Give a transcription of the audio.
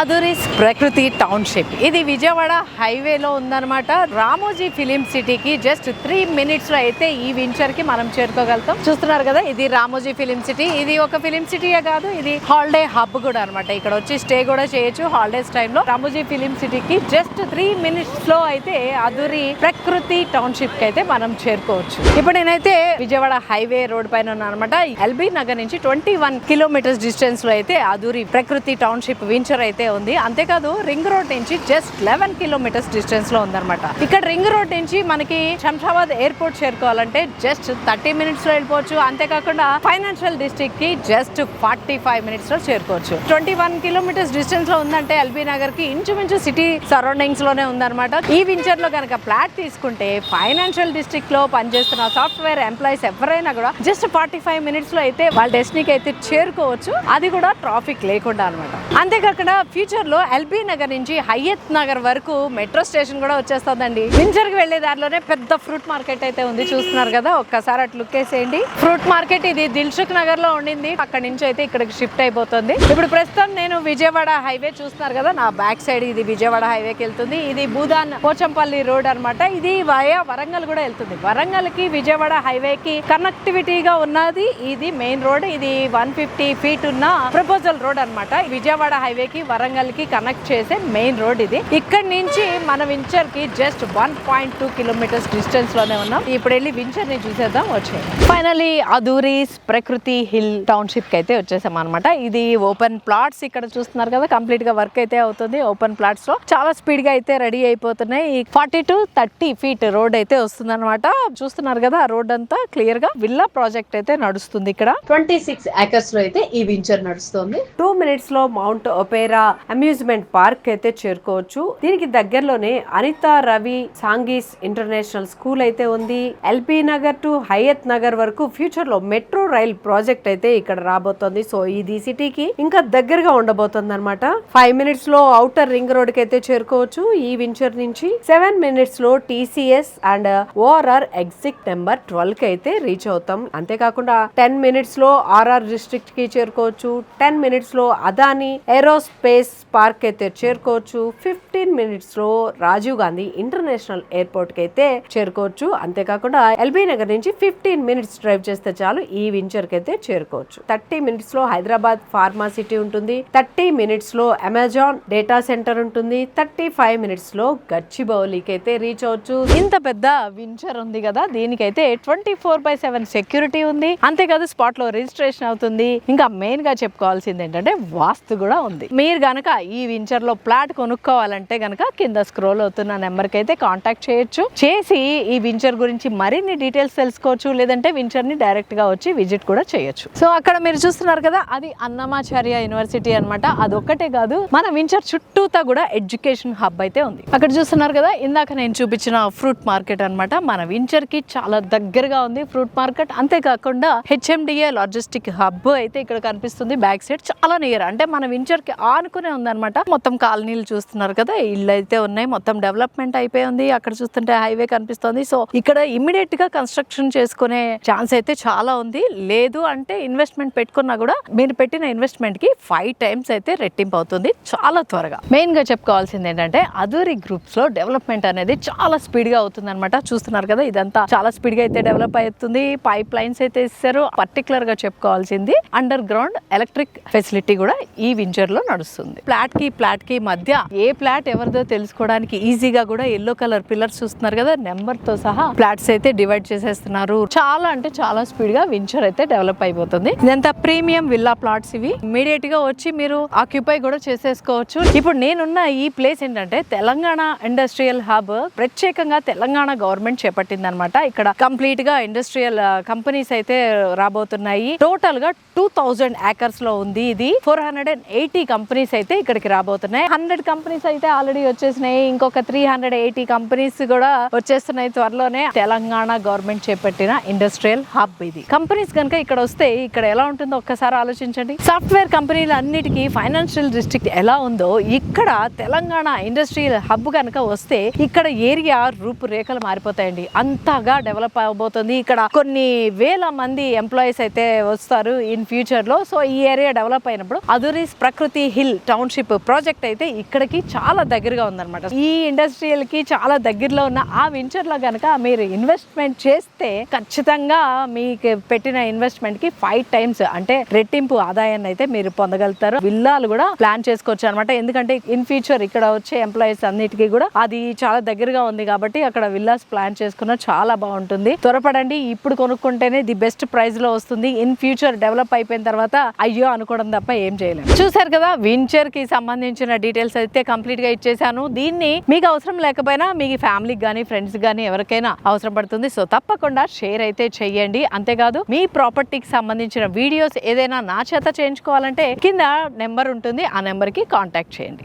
అదురీస్ ప్రకృతి టౌన్షిప్. ఇది విజయవాడ హైవేలో ఉందన్నమాట. రామోజీ ఫిలిం సిటీకి జస్ట్ త్రీ మినిట్స్లో అయితే ఈ వెంచర్కి మనం చేరుకోగలుగుతాం. చూస్తున్నారు కదా ఇది రామోజీ ఫిలిం సిటీ. ఇది ఒక ఫిలిం సిటీయే కాదు ఇది హాలిడే హబ్ కూడా అన్నమాట. ఇక్కడ వచ్చి స్టే కూడా చేయొచ్చు హాలిడేస్ టైంలో. రామోజీ ఫిలిం సిటీకి జస్ట్ త్రీ మినిట్స్లో అయితే అదురి ప్రకృతి టౌన్షిప్కి అయితే మనం చేరుకోవచ్చు. ఇప్పుడు నేనైతే విజయవాడ హైవే రోడ్ పైన ఉన్నాను అనమాట ఎల్బీ నగర్ నుంచి ట్వంటీ వన్ కిలోమీటర్స్ డిస్టెన్స్లో అయితే అదూరి ప్రకృతి టౌన్షిప్ వెంచర్ అయితే ఉంది. అంతేకాదు రింగ్ రోడ్ నుంచి జస్ట్ లెవెన్ కిలోమీటర్స్ డిస్టెన్స్లో ఉందన్నమాట. ఇక్కడ రింగ్ రోడ్ నుంచి మనకి శంషాబాద్ ఎయిర్పోర్ట్ చేరుకోవాలంటే జస్ట్ థర్టీ మినిట్స్లో వెళ్ళిపోవచ్చు. అంతేకాకుండా ఫైనాన్షియల్ డిస్ట్రిక్ట్కి జస్ట్ ఫార్టీ ఫైవ్ మినిట్స్లో చేరుకోవచ్చు. ట్వంటీ వన్ కిలోమీటర్స్ డిస్టెన్స్లో ఉందంటే ఎల్బీ నగర్కి ఇంచుమించు సిటీ సరౌండింగ్స్లోనే ఉందన్నమాట. ఈ వించర్లో కనుక ఫ్లాట్ తీసుకుంటే ఫైనాన్షియల్ డిస్ట్రిక్ట్లో పనిచేస్తున్న సాఫ్ట్వేర్ ఎంప్లాయీస్ ఎవరైనా కూడా జస్ట్ ఫార్టీ ఫైవ్ మినిట్స్లో అయితే వాళ్ళ డెస్టినీకి అయితే చేరుకోవచ్చు. అది కూడా ట్రాఫిక్ లేకుండా అనమాట అంతేకాకుండా ఫ్యూచర్లో ఎల్బీ నగర్ నుంచి హయ్యత్ నగర్ వరకు మెట్రో స్టేషన్ కూడా వచ్చేస్తుందండి. వింజర్కి వెళ్ళే దారిలోనే పెద్ద ఫ్రూట్ మార్కెట్ అయితే ఉంది. చూస్తున్నారు కదా ఒక్కసారి అటు లుక్ వేసేయండి. ఫ్రూట్ మార్కెట్ ఇది దిల్సుఖ్ నగర్లో ఉండింది. అక్కడ నుంచి అయితే ఇక్కడికి షిఫ్ట్ అయిపోతుంది. ఇప్పుడు ప్రస్తుతం నేను విజయవాడ హైవే చూస్తున్నారు కదా నా బ్యాక్ సైడ్ ఇది విజయవాడ హైవేకి వెళ్తుంది. ఇది భూదాన్ పోచంపల్లి రోడ్ అన్నమాట. ఇది వయా వరంగల్ కూడా వెళ్తుంది. వరంగల్కి విజయవాడ హైవే కి కనెక్టివిటీగా ఉన్నది. ఇది మెయిన్ రోడ్. ఇది వన్ ఫిఫ్టీ ఫీట్ ఉన్న ప్రపోజల్ రోడ్ అన్నమాట. విజయవాడ హైవే కి వరంగల్ కి కనెక్ట్ చేసే మెయిన్ రోడ్ ఇది. ఇక్కడ నుంచి మన వించర్కి just one point two kilometres డిస్టెన్స్లోనే ఉన్నాం. ఇప్పుడు వెళ్ళి వించర్ని చూసేద్దాం వచ్చే ఫైనలీ అదూరీస్ ప్రకృతి హిల్ టౌన్షిప్కి అయితే వచ్చేసాం అనమాట ఇది ఓపెన్ ప్లాట్స్ ఇక్కడ చూస్తున్నారు కదా కంప్లీట్గా వర్క్ అయితే అవుతుంది ఓపెన్ ప్లాట్స్లో చాలా స్పీడ్గా అయితే రెడీ అయిపోతున్నాయి. Forty to thirty feet road అయితే వస్తుంది అనమాట చూస్తున్నారు కదా ఆ రోడ్ అంతా క్లియర్గా విల్లా ప్రాజెక్ట్ అయితే నడుస్తుంది ఇక్కడ. ట్వంటీ సిక్స్ ఏకర్స్లో అయితే ఈ వెంచర్ నడుస్తుంది. టూ మినిట్స్లో మౌంట్ ఒపేరా అమ్యూజ్మెంట్ పార్క్ అయితే చేరుకోవచ్చు. దీనికి దగ్గరలోనే అనిత రవి సాంగీస్ ఇంటర్నేషనల్ స్కూల్ అయితే ఉంది. ఎల్బీ నగర్ టు హయత్ నగర్ వరకు ఫ్యూచర్లో మెట్రో రైల్ ప్రాజెక్ట్ అయితే ఇక్కడ రాబోతోంది. సో ఇది సిటీకి ఇంకా దగ్గరగా ఉండబోతుంది అనమాట ఫైవ్ మినిట్స్లో అవుటర్ రింగ్ రోడ్కి అయితే చేరుకోవచ్చు. ఈ వెంచర్ నుంచి సెవెన్ మినిట్స్లో TCS and ORR exit number ట్వెల్వ్కి అయితే రీచ్ అవుతాం. అంతేకాకుండా టెన్ మినిట్స్లో ఆర్ఆర్ డిస్ట్రిక్ట్కి చేరుకోవచ్చు. టెన్ మినిట్స్లో అదాని ఏరోస్పేస్ పార్క్ అయితే చేరుకోవచ్చు. ఫిఫ్టీన్ మినిట్స్లో రాజీవ్ గాంధీ ఇంటర్నేషనల్ ఎయిర్పోర్ట్కి అయితే చేరుకోవచ్చు. అంతేకాకుండా ఎల్బీ నగర్ నుంచి ఫిఫ్టీన్ మినిట్స్ డ్రైవ్ చేస్తే చాలు ఈ వెంచర్కి అయితే చేరుకోవచ్చు. థర్టీ మినిట్స్లో హైదరాబాద్ ఫార్మా సిటీ ఉంటుంది. థర్టీ మినిట్స్లో అమెజాన్ డేటా సెంటర్ ఉంటుంది. థర్టీ ఫైవ్ మినిట్స్లో గచ్చిబౌలికి అయితే రీచ్ అవచ్చు ఇంత పెద్ద వెంచర్ ఉంది కదా దీనికైతే twenty four by seven security ఉంది. అంతేకాదు స్పాట్లో రిజిస్ట్రేషన్ అవుతుంది. ఇంకా మెయిన్గా చెప్పుకోవాల్సింది ఏంటంటే వాస్తు కూడా ఉంది. మీరు గనక ఈ వెంచర్లో ప్లాట్ కొనుక్కోవాలంటే గనక కింద స్క్రోల్ అవుతున్న నెంబర్కి అయితే కాంటాక్ట్ చేయొచ్చు. చేసి ఈ వెంచర్ గురించి మరిన్ని డీటెయిల్స్ తెలుసుకోవచ్చు లేదంటే వెంచర్ని డైరెక్ట్గా వచ్చి విజిట్ కూడా చేయొచ్చు. సో అక్కడ మీరు చూస్తున్నారు కదా అది అన్నమాచార్య యూనివర్సిటీ అన్నమాట. అదొక్కటే కాదు మన వెంచర్ చుట్టూతా కూడా ఎడ్యుకేషన్ హబ్ అయితే ఉంది. అక్కడ చూస్తున్నారు కదా ఇందాక నేను చూపించిన ఫ్రూట్ మార్కెట్ అన్నమాట. మన వెంచర్కి చాలా దగ్గరగా ఉంది ఫ్రూట్ మార్కెట్. అంతేకాకుండా హెచ్ఎండిఏ లాజిస్టిక్ హబ్ అయితే ఇక్కడ కనిపిస్తుంది. బ్యాక్ సైడ్ చాలా నియర్. అంటే మన వెంచర్కి ఆనుకునే ఉందన్నమాట. మొత్తం కాలనీలు చూస్తున్నారు కదా ఇల్లు అయితే ఉన్నాయి. మొత్తం డెవలప్మెంట్ అయిపోయి ఉంది. అక్కడ చూస్తుంటే హైవే కనిపిస్తుంది. సో ఇక్కడ ఇమ్మీడియట్గా కన్స్ట్రక్షన్ చేసుకునే ఛాన్స్ అయితే చాలా ఉంది. లేదు అంటే ఇన్వెస్ట్మెంట్ పెట్టుకున్నా కూడా మీరు పెట్టిన ఇన్వెస్ట్మెంట్కి ఫైవ్ టైమ్స్ అయితే రెట్టింపు అవుతుంది. చాలా త్వరగా. మెయిన్గా చెప్పుకోవాల్సింది ఏంటంటే అదూరి గ్రూప్స్లో డెవలప్మెంట్ అనేది చాలా స్పీడ్గా అవుతుంది అనమాట చూస్తున్నారు కదా ఇదంతా చాలా స్పీడ్గా అయితే డెవలప్ అవుతుంది. పైప్ లైన్స్ అయితే ఇస్తారు. పర్టికులర్గా చెప్పుకోవాల్సింది అండర్ గ్రౌండ్ ఎలక్ట్రిక్ ఫెసిలిటీ కూడా ఈ వింజర్లో నడుస్తుంది. ఫ్లాట్కి ఫ్లాట్కి మధ్య ఏ ఫ్లాట్ ఎవరిదో తెలుసుకోవడానికి ఈజీగా కూడా ఎల్లో కలర్ పిల్లర్స్ చూస్తున్నారు కదా నెంబర్తో సహా ఫ్లాట్స్ అయితే డివైడ్ చేసేస్తున్నారు. చాలా అంటే చాలా స్పీడ్గా వించర్ అయితే డెవలప్ అయిపోతుంది. ఇదంతా ప్రీమియం విల్లా ప్లాట్స్ ఇవి. ఇమీడియట్గా వచ్చి మీరు ఆక్యుపై కూడా చేసేసుకోవచ్చు. ఇప్పుడు నేనున్న ఈ ప్లేస్ ఏంటంటే తెలంగాణ ఇండస్ట్రియల్ హబ్ ప్రత్యేకంగా తెలంగాణ గవర్నమెంట్ చేపట్టింది అనమాట ఇక్కడ కంప్లీట్గా ఇండస్ట్రియల్ కంపెనీస్ uh, అయితే రాబోతున్నాయి. టోటల్గా టూ థౌజండ్ ఏకర్స్లో ఉంది ఇది. Four hundred and eighty companies అయితే ఇక్కడికి రాబోతున్నాయి. హండ్రెడ్ కంపెనీస్ అయితే ఆల్రెడీ వచ్చేసినాయి. ఇంకొక త్రీ హండ్రెడ్ ఎయిటీ కంపెనీస్ కూడా వచ్చేస్తున్నాయి త్వరలోనే. తెలంగాణ గవర్నమెంట్ చేపట్టిన ఇండస్ట్రియల్ హబ్ ఇది. కంపెనీస్ కనుక ఇక్కడ వస్తే ఇక్కడ ఎలా ఉంటుందో ఒక్కసారి ఆలోచించండి. సాఫ్ట్వేర్ కంపెనీలు అన్నిటికీ ఫైనాన్షియల్ డిస్ట్రిక్ట్ ఎలా ఉందో ఇక్కడ తెలంగాణ ఇండస్ట్రియల్ హబ్ కనుక వస్తే ఇక్కడ ఏరియా రూపురేఖలు మారిపోతాయండి. అంతగా డెవలప్ అవబోతుంది ఇక్కడ కొన్ని వేల మంది ఎంప్లాయీస్ అయితే వస్తారు. ఇన్ ఇన్ ఫ్యూచర్లో సో ఈ ఏరియా డెవలప్ అయినప్పుడు అదురీస్ ప్రకృతి హిల్ టౌన్షిప్ ప్రాజెక్ట్ అయితే ఇక్కడికి చాలా దగ్గరగా ఉందన్నమాట. ఈ ఇండస్ట్రియల్కి చాలా దగ్గరలో ఉన్న ఆ వెంచర్లో కనుక మీరు ఇన్వెస్ట్మెంట్ చేస్తే ఖచ్చితంగా మీకు పెట్టిన ఇన్వెస్ట్మెంట్కి ఫైవ్ టైమ్స్ అంటే రెట్టింపు ఆదాయాన్ని అయితే మీరు పొందగలుగుతారు. విల్లాలు కూడా ప్లాన్ చేసుకోవచ్చు అనమాట ఎందుకంటే ఇన్ ఫ్యూచర్ ఇక్కడ వచ్చే ఎంప్లాయీస్ అన్నిటికీ కూడా అది చాలా దగ్గరగా ఉంది కాబట్టి అక్కడ విల్లాస్ ప్లాన్ చేసుకున్న చాలా బాగుంటుంది. త్వరపడండి. ఇప్పుడు కొనుక్కుంటేనే ది బెస్ట్ ప్రైస్లో వస్తుంది. ఇన్ ఫ్యూచర్ డెవలప్ అయిపోయిన తర్వాత అయ్యో అనుకోవడం తప్ప ఏం చేయలేము చూసారు కదా వించర్కి సంబంధించిన డీటెయిల్స్ అయితే కంప్లీట్గా ఇచ్చేసాను దీన్ని మీకు అవసరం లేకపోయినా మీ ఫ్యామిలీకి కానీ ఫ్రెండ్స్ కానీ ఎవరికైనా అవసరం పడుతుంది. సో తప్పకుండా షేర్ అయితే చెయ్యండి అంతేకాదు మీ ప్రాపర్టీకి సంబంధించిన వీడియోస్ ఏదైనా నా చేత చేయించుకోవాలంటే కింద నెంబర్ ఉంటుంది. ఆ నెంబర్కి కాంటాక్ట్ చేయండి.